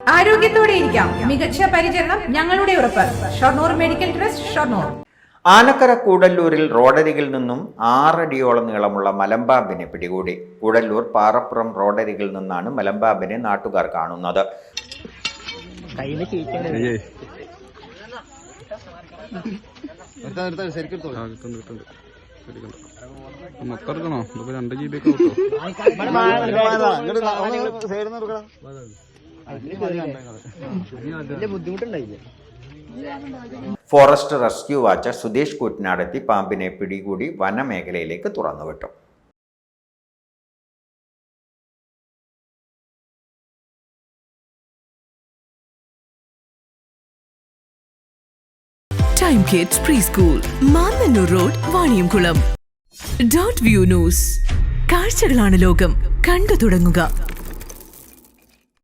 ആരോഗ്യത്തോടെ ഇരിക്കാം. മികച്ച പരിചരണം ഞങ്ങളുടെ ഉറപ്പ്. Shoranur medical trust Shoranur. Anakkara കൂടല്ലൂരിൽ റോഡരികിൽ നിന്നും ആറടിയോളം നീളമുള്ള മലമ്പാമ്പിനെ പിടികൂടി. കൂടല്ലൂർ പാറപ്പുറം റോഡരികിൽ നിന്നാണ് മലമ്പാമ്പിനെ നാട്ടുകാർ കാണുന്നത്. മൊത്തം രണ്ട് ജി ബി ഒക്കെ വലിയ ബുദ്ധിമുട്ടുണ്ടായില്ലേ. ഫോറസ്റ്റ് റെസ്ക്യൂ വാച്ചർ സുധീഷ് കൂറ്റനാടെത്തി പാമ്പിനെ പിടികൂടി വനമേഖലയിലേക്ക് തുറന്നുവിട്ടു. Time kids preschool Mannanur road Vaniyamkulam dot view news കാഴ്ചകളാണ് ലോകം. കണ്ടു തുടങ്ങുക.